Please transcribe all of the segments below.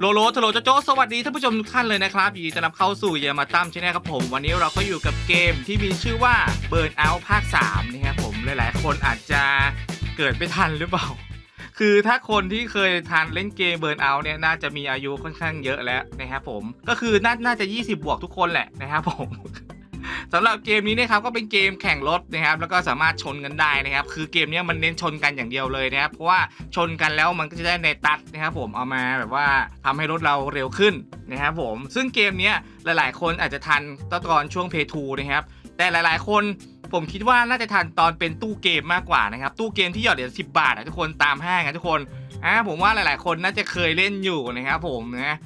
โลโลทโลโจโจสวัสดีท่านผู้ชมทุกท่านเลยนะครับยินดีต้อนรับเข้าสู่ยามาตั้มชแนลครับผม วันนี้เราก็อยู่กับเกมที่มีชื่อว่า Burn Out ภาค3นะครับผมหลายๆ คนอาจจะเกิดไม่ทันหรือเปล่า คือถ้าคนที่เคยทันเล่นเกม Burn Out เนี่ยน่าจะมีอายุค่อนข้างเยอะแล้วนะครับผมก็คือน่าน่าจะ 20 บวกทุกคนแหละนะครับผม สำหรับเกมนี้นะครับก็เป็นเกมแข่งรถนะครับแล้วก็สามารถชนกันได้นะครับคือเกมนี้มันเน้นชนกันอย่างเดียวเลยนะครับเพราะว่าชนกันแล้วมันก็จะได้ในตัดนะครับผมเอามาแบบว่าทำให้รถเราเร็วขึ้นนะครับผมซึ่งเกมนี้หลาย ๆ คนอาจจะทันตอนช่วงเพย์ทูนะครับแต่หลายๆ คนผมคิดว่าน่าจะทันตอนเป็นตู้เกมมากกว่านะครับตู้เกมที่หยอดเหรียญสิบาทอะทุกคนตามห้างอะทุกคนอ่าผมว่าหลายๆ คนน่าจะเคยเล่นอยู่นะครับผมนะ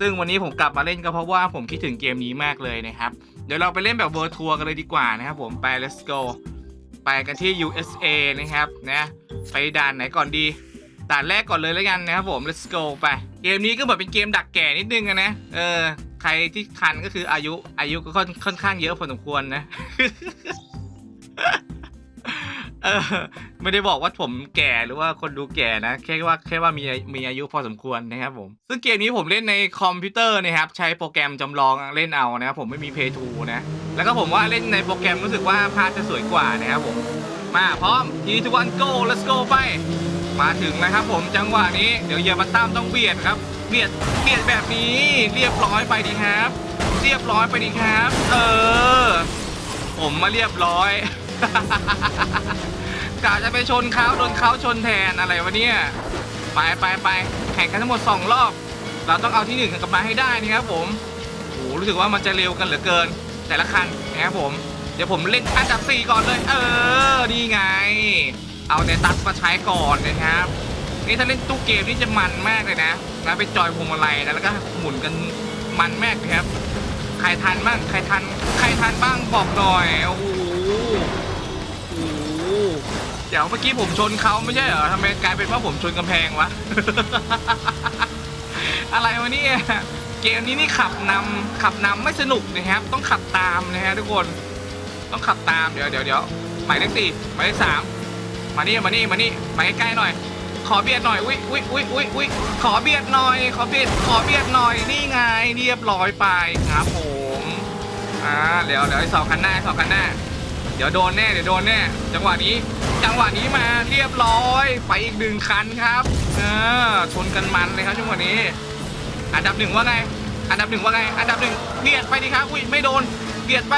ซึ่งวันนี้ผมกลับมาเล่นก็เพราะว่าผมคิดถึงเกมนี้มากเลยนะครับ ดี๋ยวเราไปเล่นแบบเวอร์ทัวร์กันเลยดีกว่านะครับผมไป let's go ไปกันที่ USA นะครับนะไปด่านไหนก่อนดีด่านแรกก่อนเลยแล้วกันนะครับผม let's go ไป เกมนี้ก็เหมือนเป็นเกมดักแก่นิดนึงนะ เออ ใครที่ทันก็คืออายุอายุก็ค่อนค่อนข้างเยอะพอสมควรนะ เออไม่ได้บอกว่าผมแก่หรือว่าคนดูแก่นะ แค่ว่าแค่ว่ามีมีอายุพอสมควรนะครับผม ซึ่งเกมนี้ผมเล่นในคอมพิวเตอร์นะครับ ใช้โปรแกรมจำลองเล่นเอานะครับผมไม่มี Play 2นะ แล้วก็ผมว่าเล่นในโปรแกรมรู้สึกว่าภาพจะสวยกว่านะครับผม มาพร้อมทีทุกวัน go let's go ไป มาถึงนะครับผมจังหวะนี้เดี๋ยวเยอมาตั้มต้องเบียดครับเบียดเบียดแบบนี้เรียบร้อยไปดีครับ เรียบร้อยไปดีครับ เออ ผมมาเรียบร้อย กะจะไปชนเขาโดนเขาชนแทนอะไรวะเนี่ยไปไปไปแข่งกันทั้งหมด 2 รอบ เราต้องเอาที่หนึ่งกลับมาให้ได้นะครับผมโอ้โหรู้สึกว่ามันจะเร็วกันเหลือเกิน แต่ละคันนะครับผม เดี๋ยวผมเล่นอันดับ 4 ก่อนเลย เออนี่ไง เอาในตัดมาใช้ก่อนนะครับนี่ถ้าเล่นตู้เกมนี่จะมันมากเลยนะนะไปจอยพวงมาลัยนะแล้วก็หมุนกันมันมากเลยครับ ใครทันบ้างใครทัน ใครทันบ้างบอกหน่อย โอ้โหโอ้โห เดี๋ยวเมื่อกี้ผมชนเขาไม่ใช่เหรอทำไมกลายเป็นว่าผมชนกำแพงวะ อะไรวะเนี่ยเกมนี้นี่ขับนำขับนำไม่สนุกนะครับ ต้องขับตามนะฮะทุกคน ต้องขับตามเดี๋ยวเดี๋ยวเดี๋ยวหมายเลขสี่หมายเลขสามมานี่มานี่มานี่มาใกล้ๆหน่อย ขอเบียดหน่อยอุ้ยอุ้ยอุ้ยอุ้ยอุ้ยขอเบียดหน่อย ขอเบียดขอเบียดหน่อยนี่ไงเรียบร้อยไปครับผมอ่าเดี๋ยวเดี๋ยวไอ้สองคันหน้าไอ้สองคันหน้า เดี๋ยวโดนแน่เดี๋ยวโดนแน่จังหวะนี้ จังหวะนี้มาเรียบร้อย ไปอีกหนึ่งคันครับเออชนกันมันเลยครับจังหวะนี้ อันดับหนึ่งว่าไง อันดับหนึ่งว่าไง อันดับหนึ่งเบียดไปดิครับอุ้ยไม่โดนเบียดไป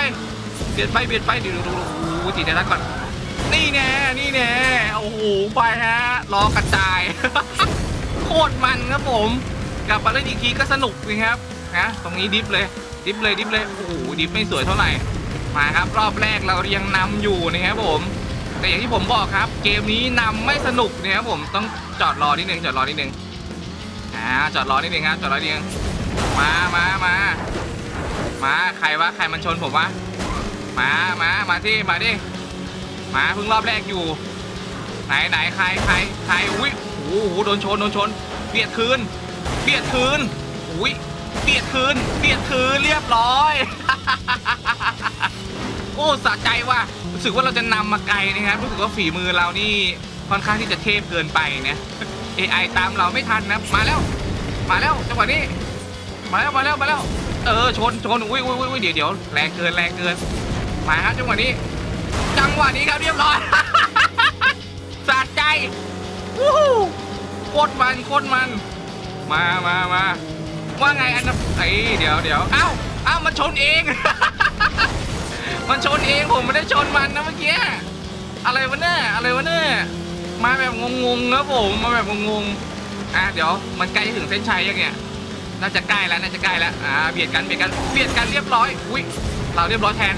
เบียดไปเบียดไปดูดูดูดูตีได้แล้วก่อน นี่แน่นี่แน่โอ้โหไปฮะล้อกระจาย โคตรมันครับผม กลับมาเล่นอีกทีก็สนุกนะครับนะตรงนี้ดิฟเลยดิฟเลยดิฟเลยโอ้โหดิฟไม่สวยเท่าไหร่มาครับรอบแรกเรายังนำอยู่นะครับผม แต่อย่างที่ผมบอกครับ เกมนี้นำไม่สนุกนะครับผมต้องจอดรอนิดนึงจอดรอนิดนึงอ่าจอดรอนิดนึงครับจอดรอนิดนึงมามามามาใครวะใครมันชนผมวะมามามาที่มาดิมาเพิ่งรอบแรกอยู่ ไหนไหนใครใครใครอุ้ยโอ้โหโดนชนโดนชนเบียดคืนเบียดคืนอุ้ยเบียดคืนเบียดคืนเรียบร้อย โอ้สะใจว่ะ สึกว่าเราจะนำมาไกลนะครับ รู้สึกว่าฝีมือเรานี่ค่อนข้างที่จะเทพเกินไปนะ AI ตามเราไม่ทันนะมาแล้ว มาแล้วจังหวะนี้ มาแล้วมาแล้วมาแล้ว เออชนชนอุ้ยอุ้ยอุ้ยเดี๋ยวเดี๋ยวแรงเกินแรงเกินมาครับจังหวะนี้ จังหวะนี้ครับเรียบร้อยสะใจวู้โคตรมันโคตรมัน มามามาว่าไงอันดับไอ้เดี๋ยวเดี๋ยวเอ้าเอ้ามันชนเอง มันชนเองผมไม่ได้ชนมันนะเมื่อกี้ อะไรวะเนี่ยอะไรวะเนี่ยมาแบบงงๆนะผม มาแบบงงๆ อะเดี๋ยวมันใกล้ถึงเส้นชัยยังเนี่ยน่าจะใกล้แล้วน่าจะใกล้แล้วอ่าเบียดกันเบียดกันเบียดกันเรียบร้อย อุ้ยเราเรียบร้อยแทน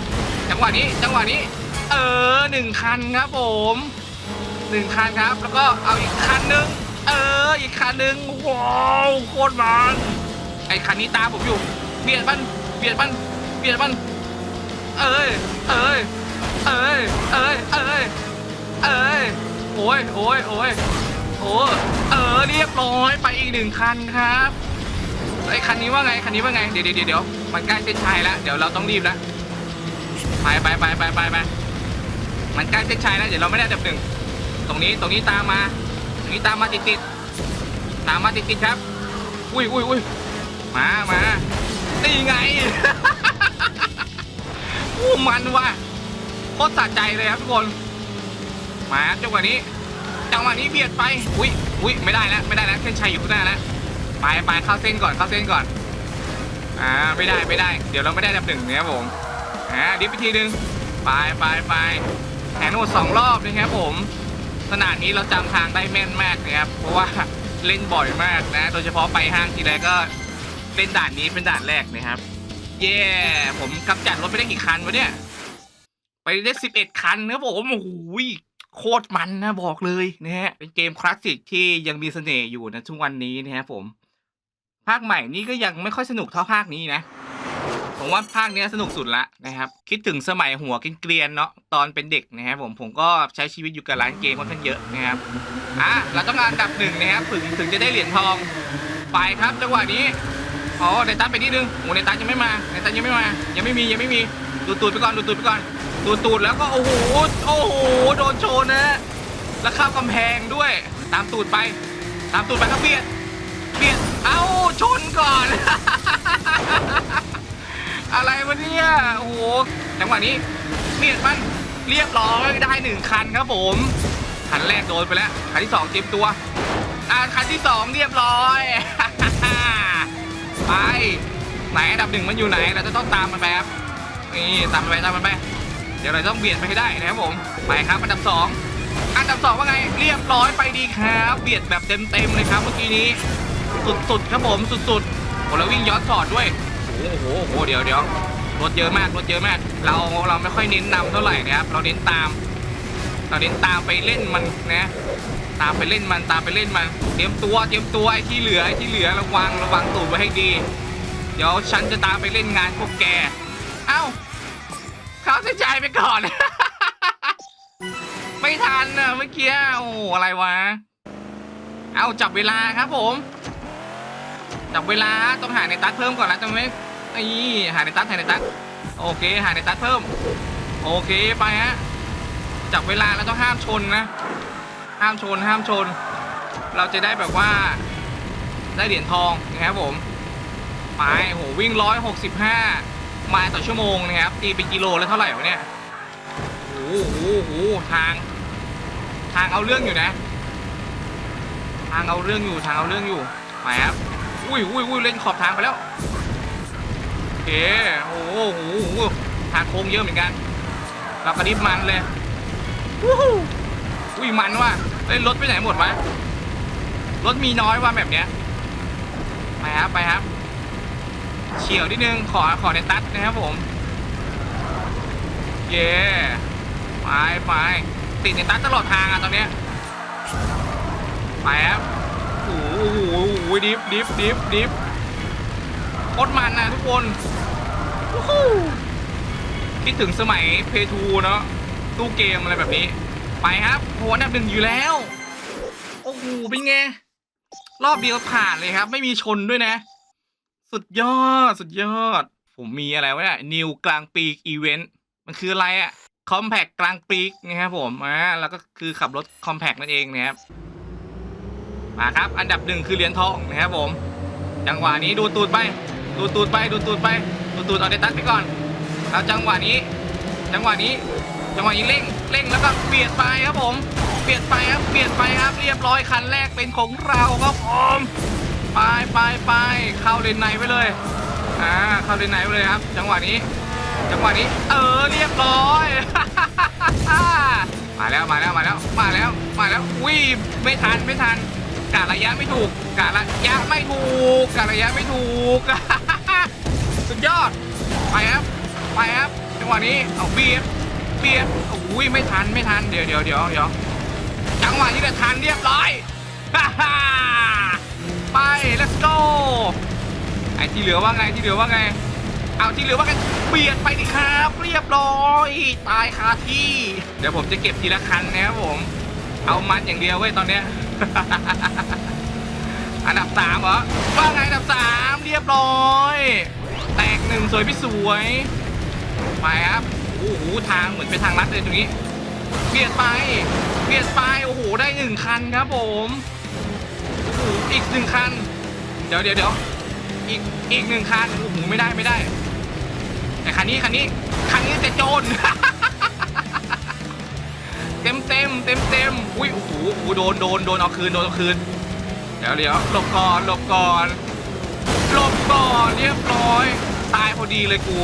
จังหวะนี้จังหวะนี้ เออหนึ่งคันครับผมหนึ่งคันครับ แล้วก็เอาอีกคันหนึง เอออีกคันหนึงว้าวโคตรมันไอคันนี้ตามผมอยู่ เบียดมันเบียดมันเบียดมัน เอ้ยเอ้ยเอ้ยเอ้ยเอ้ยเอ้ยโอ้ยโอ้ยโอ้ยโอ้เออเรียบร้อยไปอีกหนึ่งคันครับไอ้คันนี้ว่าไงคันนี้ว่าไงเดี๋ยวเดี๋ยวเดี๋ยวมันใกล้เส้นชัยแล้วเดี๋ยวเราต้องรีบแล้วไปไปไปไปไปไปมันใกล้เส้นชัยแล้วเดี๋ยวเราไม่ได้อันดับหนึ่งตรงนี้ตรงนี้ตามมาตรงนี้ตามมาติดติดตามมาติดติดครับ อุ้ยอุ้ยอุ้ยมามานี่ไง มันว่ะโคตรสะใจเลยครับทุกคน มาจังหวะนี้ จังหวะนี้เบียดไป อุ้ยอุ้ยไม่ได้แล้วไม่ได้แล้วเส้นชัยอยู่ข้างหน้าแล้วไปไปเข้าเส้นก่อนเข้าเส้นก่อน อ่าไม่ได้ไม่ได้ เดี๋ยวเราไม่ได้ดับหนึ่งนะครับผม อ่าดิฟไปทีหนึ่งไปไปไปแข่งทั้งหมดสองรอบนะครับผมขนาดนี้เราจำทางได้แม่นมากนะครับ เพราะว่าเล่นบ่อยมากนะ โดยเฉพาะไปห้างทีไรก็เล่นด่านนี้เป็นด่านแรกนะครับ เย้ผมกำจัดรถไปได้กี่คันวะเนี่ย ไปได้สิบเอ็ดคันนะผมโอ้โหโคตรมันนะบอกเลยนะฮะ เป็นเกมคลาสสิกที่ยังมีเสน่ห์อยู่นะทุกวันนี้นะครับผม ภาคใหม่นี่ก็ยังไม่ค่อยสนุกเท่าภาคนี้นะ ผมว่าภาคนี้สนุกสุดละนะครับ คิดถึงสมัยหัวกินเกรียนเนาะตอนเป็นเด็กนะครับผมผมก็ใช้ชีวิตอยู่กับร้านเกมค่อนข้างเยอะนะครับอะเราต้องการดับหนึ่งนะครับถึงถึงจะได้เหรียญทองไปครับจังหวะนี้ อ๋อเนตันไปนิดนึงโอ้เนตันยังไม่มาเนตันยังไม่มายังไม่มียังไม่มีดูตูดไปก่อนดูตูดไปก่อนดูตูดแล้วก็โอ้โหโอ้โหโดนโชนนะแล้วข้าวกำแพงด้วย ตามตูดไป ตามตูดไปครับเบียดเบียดเอ้าชนก่อน อะไรวะเนี่ยโอ้โหจังหวะนี้เบียดมันเรียบร้อยได้หนึ่งคันครับผมคันแรกโดนไปแล้วคันที่สองเตรียมตัวอ่าคันที่สองเรียบร้อย ไหนอันดับหนึ่งมันอยู่ไหนเราจะต้องตามมันไปครับนี่ตามมันไปตามมันไปเดี๋ยวเราต้องเบียดไปให้ได้นะครับผมไปครับอันดับสองอันดับสองว่าไงเรียบร้อยไปดีครับเบียดแบบเต็มๆเลยครับเมื่อกี้นี้ สุดๆครับผมสุดๆโอ้แล้ววิ่งย้อนสอดด้วยโอ้โหโอ้โหเดี๋ยวเดี๋ยวรถเยอะมากรถเยอะมาก เราเราไม่ค่อยเน้นนำเท่าไหร่นะครับเราเน้นตาม เราเน้นตามไปเล่นมันนะตามไปเล่นมันตามไปเล่นมัน เตรียมตัวเตรียมตัวไอ้ที่เหลือไอ้ที่เหลือระวังระวังตูดไว้ให้ดี เดี๋ยวฉันจะตามไปเล่นงานพวกแก เอ้าเขาเสียใจไปก่อน ไม่ทันอะเมื่อกี้ โอ้อะไรวะ เอาจับเวลาครับผม จับเวลาต้องหาในตัดเพิ่มก่อนนะจำไหมนี่หาในตัดหาในตัดโอเค หาในตัดเพิ่ม โอเคไปฮะ จับเวลาแล้วต้องห้ามชนนะ ห้ามชนห้ามชน เราจะได้แบบว่าได้เหรียญทองนะครับผม ไปโหวิ่งร้อยหกสิบห้าไมล์ต่อชั่วโมงนะครับ ตีเป็นกิโลแล้วเท่าไหร่วะเนี่ยโอ้โหโหทาง ทางเอาเรื่องอยู่นะ ทางเอาเรื่องอยู่ ทางเอาเรื่องอยู่ไปครับ อุ้ยอุ้ยอุ้ยเล่นขอบทางไปแล้วโอเคโอ้โหโอ้โหโหทางโค้งเยอะเหมือนกัน เรากระดิบมันเลยวู้ฮู้อุ้ยมันว่ะเล่นรถไปไหนหมดวะรถมีน้อยว่ะแบบเนี้ยไปครับไปครับ เฉียวนิดนึง ขอขอในตัดนะครับผม เย่ไปไปติดในตัดตลอดทางอะตอนเนี้ยไปครับโอ้โหโอ้โหดิฟดิฟดิฟดิฟโคตรมันนะทุกคนคิดถึงสมัยเพทูเนาะตู้เกมอะไรแบบนี้ ไปครับโหอันดับหนึ่งอยู่แล้ว โอ้โหเป็นไง รอบเดียวผ่านเลยครับ ไม่มีชนด้วยนะ สุดยอด สุดยอด ผมมีอะไรวะเนี่ยนิวกลางปีกอีเวนต์ มันคืออะไรอะคอมแพกกลางปีกนะครับผมอ่าแล้วก็คือขับรถคอมแพกนั่นเองนะครับ มาครับ อันดับหนึ่งคือเหรียญทองนะครับผม จังหวะนี้ดูตูดไป ดูตูดไป ดูตูดไป ดูตูดเอาเดตัสไปก่อนเอาจังหวะนี้ จังหวะนี้ จังหวะนี้เร่ง เร่งแล้วก็เบียดไปครับผม เบียดไปครับ เบียดไปครับ เรียบร้อยคันแรกเป็นของเราครับผม ไปไปไปเข้าเลนในไปเลยอ่าเข้าเลนในไปเลยครับ จังหวะนี้ จังหวะนี้ เออเรียบร้อย มาแล้วมาแล้วมาแล้วมาแล้วมาแล้วอุ้ยไม่ทันไม่ทันกะระยะไม่ถูกกะระยะไม่ถูกกะระยะไม่ถูกสุดยอดไปครับไปครับจังหวะนี้เอาเบียดเบียดอุ้ยไม่ทันไม่ทันเดี๋ยวเดี๋ยวเดี๋ยวเดี๋ยวจังหวะนี้ก็ทันเรียบร้อย ไป let's go ไอ้ที่เหลือว่าไงที่เหลือว่าไง เอาที่เหลือว่าไงเบียดไปดิครับ เรียบร้อยตายคาที่ เดี๋ยวผมจะเก็บทีละคันนะครับผม เอามันอย่างเดียวเว้ยตอนเนี้ยอันดับสามเหรอว่าไงอันดับสามเรียบร้อย แตกหนึ่งสวยพี่สวยไปครับโอ้โหทางเหมือนเป็นทางลัดเลยตรงนี้เบียดไปเบียดไปโอ้โหได้หนึ่งคันครับผม อีกหนึ่งคัน เดี๋ยวเดี๋ยวเดี๋ยวอีกอีกหนึ่งคันโอ้โหไม่ได้ไม่ได้ แต่คันนี้คันนี้คันนี้จะโจรเต็มเต็มเต็มเต็มอุ้ยโอ้โหโอ้โหโดนโดนโดนเอาคืนโดนเอาคืน เดี๋ยวเดี๋ยวหลบก่อนหลบก่อนหลบก่อนเรียบร้อย ตายพอดีเลยกู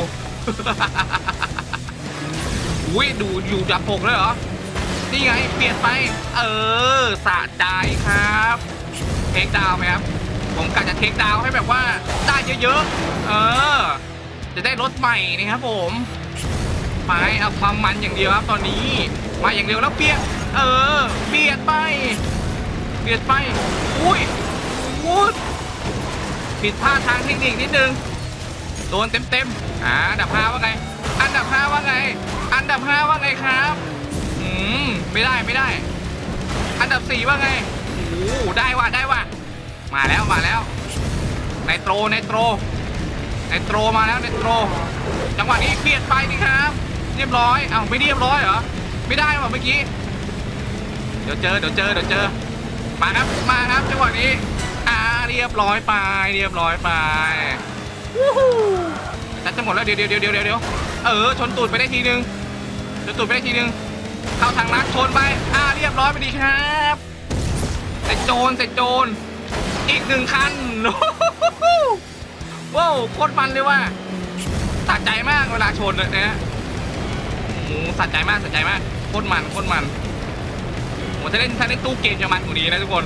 อุ้ยดูอยู่จับปกเลยเหรอ นี่ไงเปลี่ยนไป เออสะใจครับ เทคดาวไหมครับผมกะจะเทคดาวให้แบบว่าได้เยอะๆเออ จะได้รถใหม่นะครับผมไปเอาความมันอย่างเดียวครับตอนนี้มาอย่างเดียวแล้วเปียนเออเปียนไปเปียนไปอุ้ยวุ้ดผิดพลาดทางเทคนิคนิดนึงโดนเต็มๆอ่าอันดับห้าว่าไง อันดับห้าว่าไง อันดับห้าว่าไงครับอืมไม่ได้ไม่ได้ อันดับสี่ว่าไง หได้ว่ะได้ว่ะมาแล้วมาแล้วไนโตรไนโตรไนโตรมาแล้วไนโตรจังหวะนี้เปลี่ยนไปนี่ครับ เรียบร้อยเอ้าไม่เรียบร้อยเหรอไม่ได้ว่ะเมื่อกี้เดี๋ยวเจอเดี๋ยวเจอเดี๋ยวเจอมาครับมาครับจังหวะนี้อ่าเรียบร้อยไปเรียบร้อยไปวู้ฮู้แต่จะหมดแล้วเดี๋ยวเดี๋ยวเดี๋ยวเดี๋ยวเดี๋ยวเออชนตูดไปได้ทีนึงชนตูดไปได้ทีนึงเข้าทางลักชนไปอ่าเรียบร้อยไปดีครับ ร็จโจรเสร็จโจรอีกหนึ่งคันโว้าวโคตรมันเลยว่ะสะใจมากเวลาชนเลยนะฮะโอ้สะใจมากสะใจมากโคตรมันโคตรมันโอ้ถ้าเล่นถ้าเล่นตู้เกมจะมันกว่านี้นะทุกคน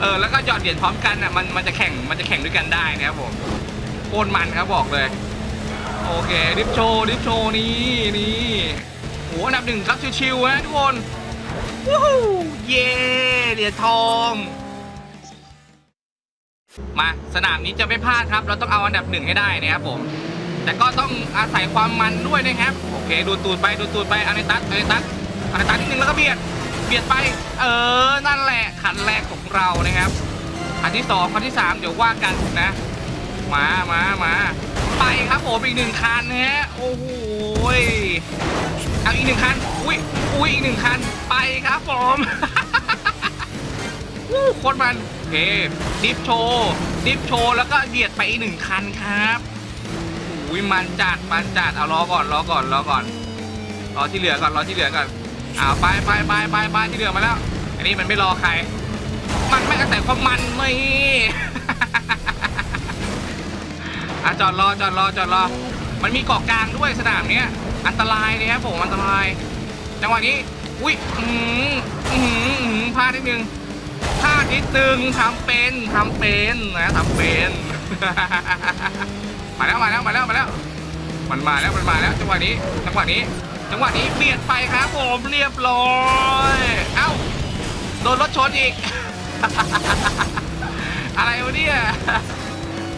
เออแล้วก็หยอดเหรียญพร้อมกันอะมันมันจะแข่งมันจะแข่งด้วยกันได้นะครับผมโคตรมันครับบอกเลย โอเคดิฟโชว์ดิฟโชว์นี่นี่โหอันดับหนึ่งครับชิวๆนะทุกคน วู้ฮู้เย้เหรียญทอง มาสนามนี้จะไม่พลาดครับ เราต้องเอาอันดับหนึ่งให้ได้นะครับผม แต่ก็ต้องอาศัยความมันด้วยนะครับ โอเค ดูตูดไปดูตูดไปอันนี้ตัดอันนี้ตัดอันนี้ตัดนิดนึงแล้วก็เบียด เบียดไป เออ นั่นแหละคันแรกของเรานะครับ อันที่สองคันที่สามเดี๋ยวว่ากันนะ มามามาไปครับผมอีกหนึ่งคันนะฮะโอ้โหเอาอีกหนึ่งคันอุ้ยอุ้ยอีกหนึ่งคันไปครับผมวู้โคตรมันโอเคดิฟโชว์ดิฟโชว์แล้วก็เบียดไปอีกหนึ่งคันครับอุ้ยมันจัดมันจัดเอารอก่อนรอก่อนรอก่อนรอที่เหลือก่อนรอที่เหลือก่อนอ้าวไปไปไปไปไปที่เหลือมาแล้ว อันนี้มันไม่รอใคร มันไม่อาศัยความมันไม่ อะจอดรอจอดรอจอดรอ มันมีเกาะกลางด้วยสนามเนี้ย อันตรายเลยครับผมอันตราย จังหวะนี้ อุ้ยอืมอืมอืมพลาดนิดนึงพลาดนิดนึงทำเป็นทำเป็นนะทำเป็น มาแล้วมาแล้วมาแล้วมาแล้ว มันมาแล้วมันมาแล้วจังหวะนี้ จังหวะนี้ จังหวะนี้เบียดไปครับผมเรียบร้อย เอ้าโดนรถชนอีก อะไรวะเนี่ย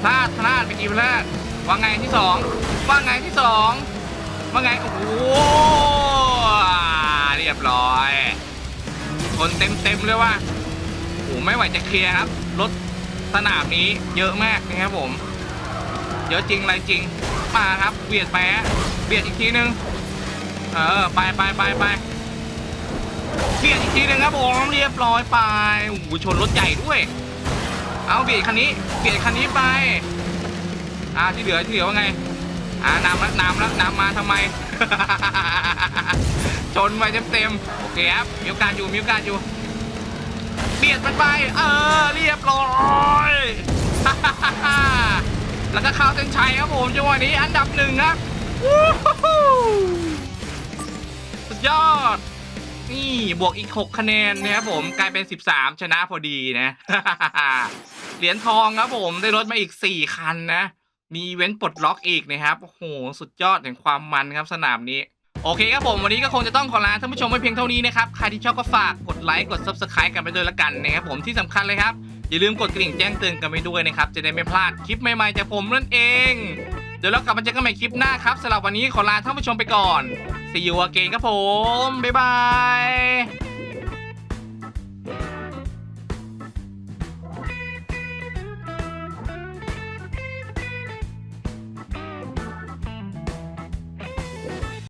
พลาดพลาดไปกี่พลาดว่าไงที่สองว่าไงที่สองว่าไงโอ้โหเรียบร้อยชนเต็มเต็มเลยว่าโอ้ไม่ไหวจะเคลียร์ครับรถสนามนี้เยอะมากนะครับผมเยอะจริงอะไรจริงมาครับเบียดไปฮะเบียดอีกทีนึงเออไปไปไปไปเบียดอีกทีนึงครับผมเรียบร้อยไปโอ้โหชนรถใหญ่ด้วย เอาเบียดคันนี้เบียดคันนี้ไป อ่าที่เหลือที่เหลือว่าไง อ่าน้ำแล้วนำแล้วนำมาทำไม ชนไปเต็มๆโอเคครับมีโอกาสอยู่มีโอกาสอยู่เบียดมันไปเออเรียบร้อยแล้วก็เข้าเส้นชัยครับผมจังหวะนี้อันดับหนึ่งครับสุดยอด นี่บวกอีก 6 คะแนนนะครับผมกลายเป็น 13 ชนะพอดีนะ เหรียญทองครับผมได้รถมาอีก4คันนะ มีเว้นปลดล็อกอีกนะครับโอ้โหสุดยอดแห่งความมันครับสนามนี้โอเคครับผมวันนี้ก็คงจะต้องขอลาท่านผู้ชมไว้เพียงเท่านี้นะครับ ใครที่ชอบก็ฝากกดไลค์กด Subscribe กันไปด้วยละกันนะครับผมที่สำคัญเลยครับ อย่าลืมกดกระดิ่งแจ้งเตือนกันไปด้วยนะครับ จะได้ไม่พลาดคลิปใหม่ๆจากผมนั่นเอง เดี๋ยวเรากลับมาเจอกันใหม่คลิปหน้าครับสำหรับวันนี้ขอลาท่านผู้ชมไปก่อน See you again ครับผมบ๊ายบาย